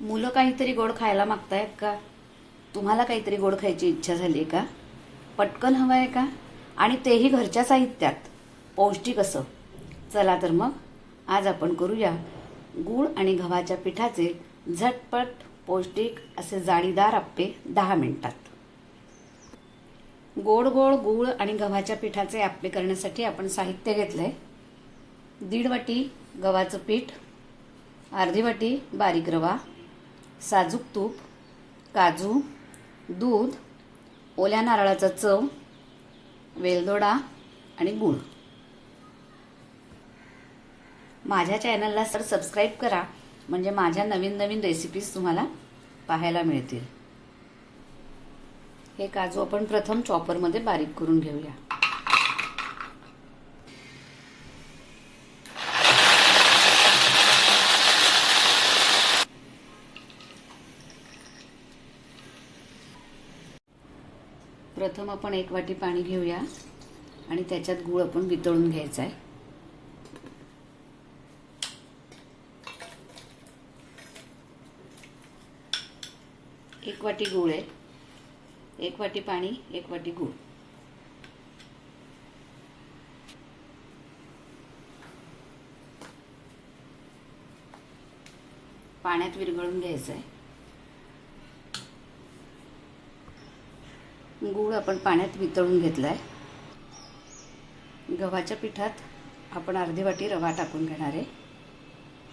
मुलं काहीतरी गोड खायला मागतायत का? तुम्हाला काहीतरी गोड खायची इच्छा झाली आहे का? पटकन हवं आहे का? आणि तेही घरच्या साहित्यात. पौष्टिक असं. चला तर मग आज आपण करूया गूळ आणि गव्हाच्या पिठाचे झटपट पौष्टिक असे जाळीदार आप्पे दहा मिनिटात. गोड गोड गूळ आणि गव्हाच्या पिठाचे आप्पे करण्यासाठी आपण साहित्य घेतलंय. दीड वाटी गव्हाचं पीठ अर्धी वाटी बारीक रवा साजूक तूप काजू दूध ओल्या नारळाचा चव वेलदोडा आणि गूळ. माझ्या चॅनलला सर सबस्क्राईब करा म्हणजे माझ्या नवीन नवीन रेसिपीज तुम्हाला पाहायला मिळतील. हे काजू आपण प्रथम चॉपरमध्ये बारीक करून घेऊया. प्रथम आपण एक वाटी पाणी घेऊया आणि त्याच्यात गूळ आपण वितळून घ्यायचा आहे एक वाटी गूळ आहे. एक वाटी पाणी एक वाटी गूळ. पाण्यात विरघळून घ्यायचं आहे गूळ आपण पाण्यात वितळून घेतला आहे गव्हाच्या पिठात आपण अर्धी वाटी रवा टाकून घेणार आहे.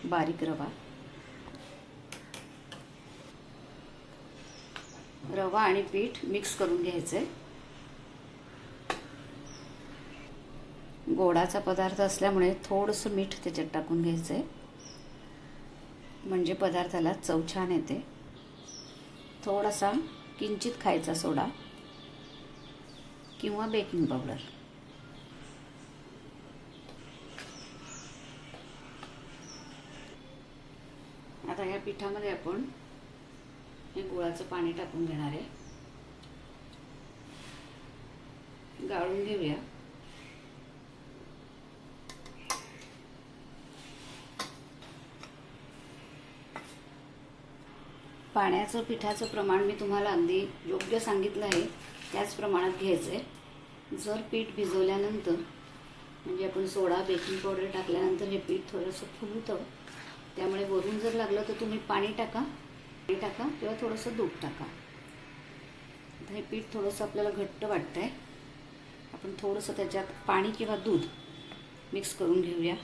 बारीक रवा. रवा आणि पीठ मिक्स करून घ्यायचं आहे गोडाचा पदार्थ असल्यामुळे थोडंसं मीठ त्याच्यात टाकून घ्यायचं आहे म्हणजे पदार्थाला चव छान येते. थोडासा किंचित खायचा सोडा. किंवा बेकिंग पावडर आता ह्या पिठामध्ये आपण हे गुळाचं पाणी टाकून घेणार आहे. गाळून घेऊया. पाण्याचं पिठाचं प्रमाण मी तुम्हाला अगदी योग्य सांगितलं आहे. त्याच प्रमाणात घ्यायचं आहे जर पीठ भिजवल्यानंतर म्हणजे आपण सोडा बेकिंग पावडर टाकल्यानंतर हे पीठ थोडंसं फुलतं त्यामुळे वरून जर लागलं तर तुम्ही पाणी टाका पाणी टाका किंवा थोडंसं दूध टाका. आता हे पीठ थोडंसं आपल्याला घट्ट वाटतं आहे आपण थोडंसं त्याच्यात पाणी किंवा दूध मिक्स करून घेऊया.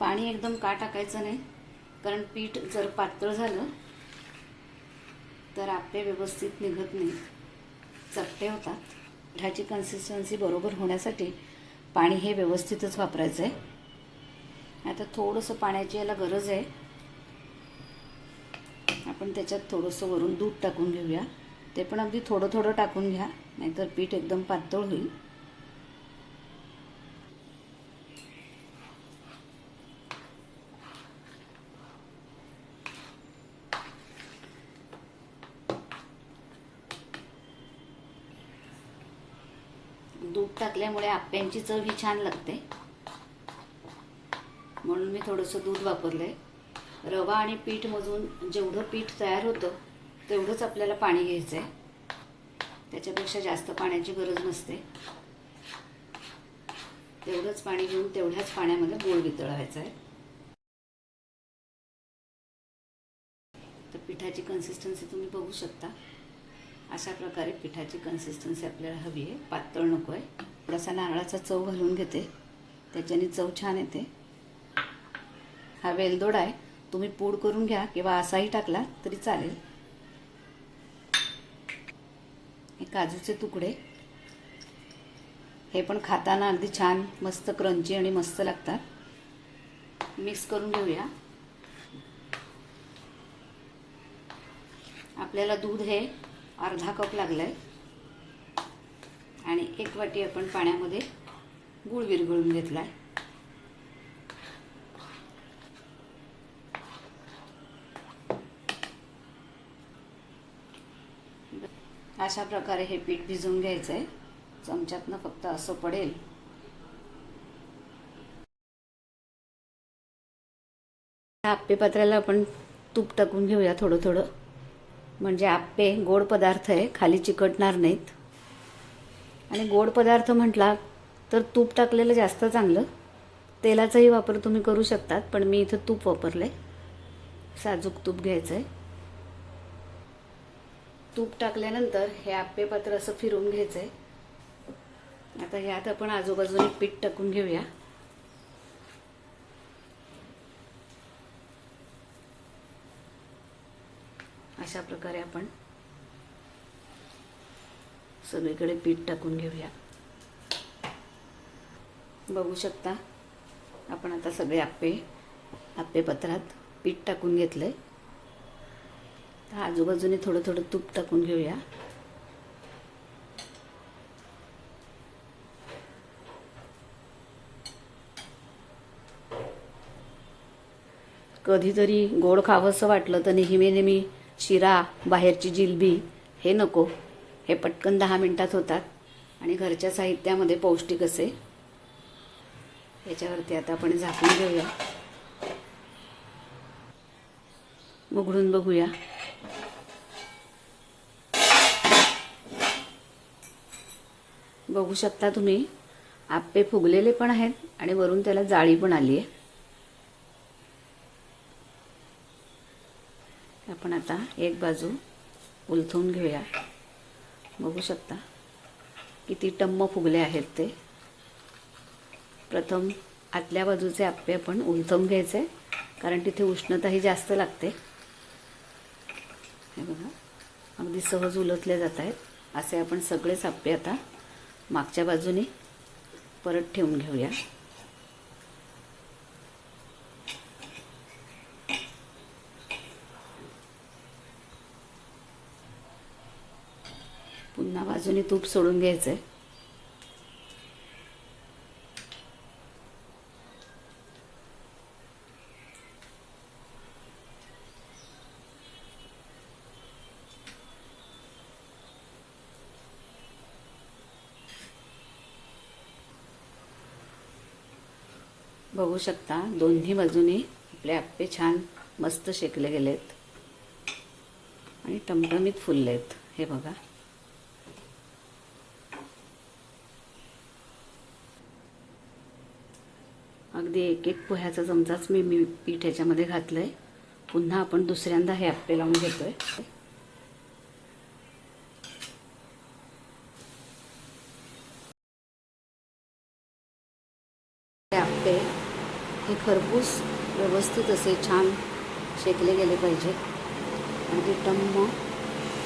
पाणी एकदम का टाकायचं नाही कारण पीठ जर पातळ झालं तर आपले व्यवस्थित निघत नाही. चपटे होतात. पिठाची कन्सिस्टन्सी बरोबर होण्यासाठी पाणी हे व्यवस्थितच वापरायचं आहे आता थोडंसं पाण्याची याला गरज आहे. आपण त्याच्यात थोडंसं वरून दूध टाकून घेऊया. ते पण अगदी थोडं थोडं टाकून घ्या नाहीतर पीठ एकदम पातळ होईल. दूध टाकल्यामुळे आप्यांची चव ही छान लागते. म्हणून मी थोडंसं दूध वापरलंय. रवा आणि पीठ मधून जेवढं पीठ तयार होतं तेवढंच आपल्याला पाणी घ्यायचं आहे त्याच्यापेक्षा जास्त पाण्याची गरज नसते. तेवढंच पाणी घेऊन तेवढ्याच पाण्यामध्ये गोळ वितळवायचा आहे तर पिठाची कन्सिस्टन्सी तुम्ही बघू शकता. अशा प्रकारे पिठाची कन्सिस्टन्सी आपल्याला हवी आहे. पातळ नको आहे. थोडासा नारळाचा चव घालून घेते. त्याच्याने चव छान येते. हा वेलदोडा आहे. तुम्ही पूड करून घ्या किंवा असाही टाकला तरी चालेल. हे काजूचे तुकडे. हे पण खाताना अगदी छान मस्त क्रंची आणि मस्त लागतात. मिक्स करून घेऊया. आपल्याला दूध हे अर्धा कप लागलाय. आणि एक वाटी आपण पाण्यामध्ये गूळ विरघळून घेतलाय. अशा प्रकारे हे पीठ भिजवून घ्यायचं आहे चमच्यातनं फक्त असं पडेल. आप्पे पात्राला आपण तूप टाकून घेऊया थोडं थोडं. म्हणजे आप्पे गोड पदार्थ आहे खाली चिकटणार नाहीत. आणि गोड पदार्थ म्हटला तर तूप टाकलेलं जास्त चांगलं. तेलाचाही वापर तुम्ही करू शकतात पण मी इथं तूप वापरलं आहे साजूक तूप घ्यायचं आहे तूप टाकल्यानंतर हे आप्पे पात्र असं फिरवून घ्यायचं आहे आता ह्यात आपण आजूबाजूने पीठ टाकून घेऊया. अशा प्रकारे आपण सगळीकडे पीठ टाकून घेऊया. बघू शकता आपण आता सगळे आप्पे आप्पे पत्रात पीठ टाकून घेतलंय. तर आजूबाजूने थोडं थोडं तूप टाकून घेऊया. कधीतरी गोड खावंसं वाटलं तर नेहमी नेहमी शिरा बाहेरची जिलबी हे नको. हे पटकन दहा मिनटात होतात. आणि घरच्या साहित्यामध्ये पौष्टिक असे. याच्यावरती आता आपण झाकून घेऊया. उघडून बघूया. बघू शकता तुम्ही आप्पे फुगलेले पण आहेत आणि वरून त्याला जाळी पण आली आहे आपण आता एक बाजू उलथवून घेऊया. बघू शकता किती टम्म फुगले आहेत ते. प्रथम आतल्या बाजूचे आप्पे आपण उलथवून घ्यायचे कारण तिथे उष्णताही जास्त लागते. हे बघा अगदी सहज उलटले जात आहेत. असे आपण सगळेच आप्पे आता मागच्या बाजूने परत ठेवून घेऊया. पुन्हा बाजूने तूप सोडून घ्यायचंय. बघू शकता दोन्ही बाजूने आपले आप्पे छान मस्त शेकले गेलेत. आणि टमटमीत फुललेत. हे बघा. अगदी एक एक पोह्याचा चमचाच मी मी पीठ ह्याच्यामध्ये घातलंय. पुन्हा आपण दुसऱ्यांदा हे आप्पे लावून घेतोय. हे आप्पे हे खरपूस व्यवस्थित असे छान शेकले गेले पाहिजेत. अगदी टम्म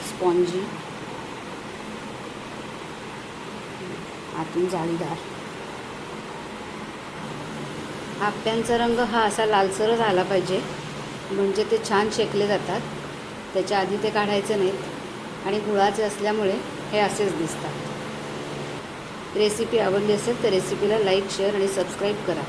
स्पॉन्जी. आतून जाळीदार. आप्यांचा रंग हा असा लालसरच आला पाहिजे. म्हणजे ते छान शेकले जातात. त्याच्या आधी ते काढायचे नाहीत. आणि गुळाचे असल्यामुळे हे असेच दिसतात. रेसिपी आवडली असेल तर रेसिपीला लाईक शेअर आणि सबस्क्राईब करा.